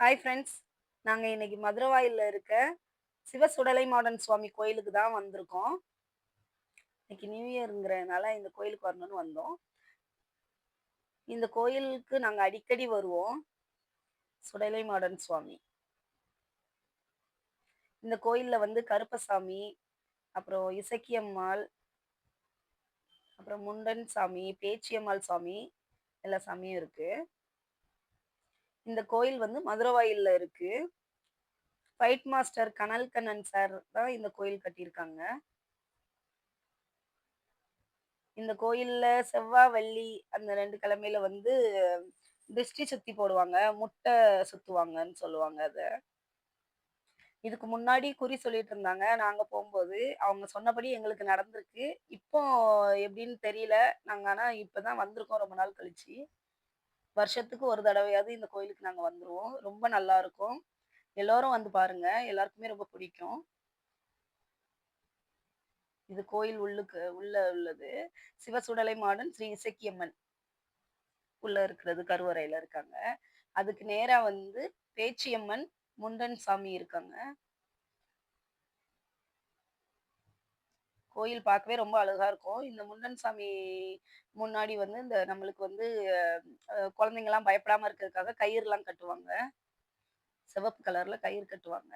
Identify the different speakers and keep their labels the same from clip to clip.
Speaker 1: Hi friends நாங்கள் இன்னைக்கு மதுரவாயிலில் இருக்க சிவ சுடலை மாடன் சுவாமி கோயிலுக்கு தான் வந்திருக்கோம். இன்னைக்கு நியூ இயருங்கிறதுனால இந்த கோயிலுக்கு வரணும்னு வந்தோம். இந்த கோயிலுக்கு நாங்கள் அடிக்கடி வருவோம். சுடலை மாடன் சுவாமி. இந்த கோயிலில் வந்து கருப்பசாமி அப்புறம் இசக்கியம்மாள் அப்புறம் முண்டன் சாமி பேச்சியம்மாள் சாமி எல்லா சாமியும் இருக்குது இந்த கோயில் வந்து மதுரவாயில்ல இருக்கு. ஃபைட் மாஸ்டர் கனல் கண்ணன் சார் தான் இந்த கோயில் கட்டியிருக்காங்க. இந்த கோயில்ல செவ்வாய் வெள்ளி அந்த ரெண்டு கிழமையில வந்து திருஷ்டி சுத்தி போடுவாங்க முட்டை சுத்துவாங்கன்னு சொல்லுவாங்க அத. இதுக்கு முன்னாடி குறி சொல்லிட்டு இருந்தாங்க. நாங்க போகும்போது அவங்க சொன்னபடி எங்களுக்கு நடந்திருக்கு. இப்போ எப்படின்னு தெரியல. நாங்க ஆனா இப்பதான் வந்திருக்கோம். ரொம்ப நாள் கழிச்சு. வருஷத்துக்கு ஒரு தடவையாவது இந்த கோயிலுக்கு நாங்கள் வந்துடுவோம் ரொம்ப நல்லா இருக்கும். எல்லோரும் வந்து பாருங்க. எல்லாருக்குமே ரொம்ப பிடிக்கும். இது கோயில் உள்ளுக்கு உள்ள உள்ளது. சிவசுடலை மாடன் ஸ்ரீ இசக்கியம்மன் உள்ள இருக்கிறது கருவறையில இருக்காங்க. அதுக்கு நேரா வந்து பேச்சியம்மன் முண்டன் சாமி இருக்காங்க. கோயில் பார்க்கவே ரொம்ப அழகா இருக்கும். இந்த முண்டன் சாமி முன்னாடி வந்து இந்த நம்மளுக்கு வந்து குழந்தைங்கலாம் பயப்படாம இருக்கிறதுக்காக கயிறுலாம் கட்டுவாங்க. சிவப்பு கலர்ல கயிறு கட்டுவாங்க.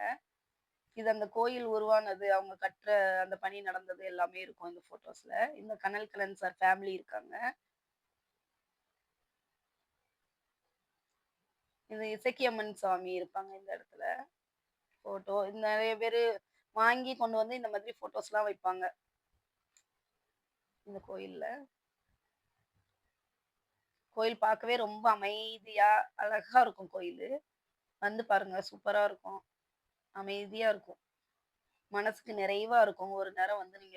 Speaker 1: இது அந்த கோயில் உருவானது அவங்க கட்டுற அந்த பணி நடந்தது எல்லாமே இருக்கும் இந்த போட்டோஸ்ல இந்த கனல் கலன் சார் ஃபேமிலி இருக்காங்க. இந்த இசக்கியம்மன் சாமி இருப்பாங்க இந்த இடத்துல. போட்டோ நிறைய பேர் வாங்கி கொண்டு வந்து இந்த மாதிரி ஃபோட்டோஸ்லாம் வைப்பாங்க. இந்த கோயில்ல. கோயில் பார்க்கவே ரொம்ப அமைதியா அழகா இருக்கும் கோயில். வந்து பாருங்க சூப்பரா இருக்கும். அமைதியா இருக்கும். மனசுக்கு நிறைவா இருக்கும். ஒரு நேரம் வந்து நீங்க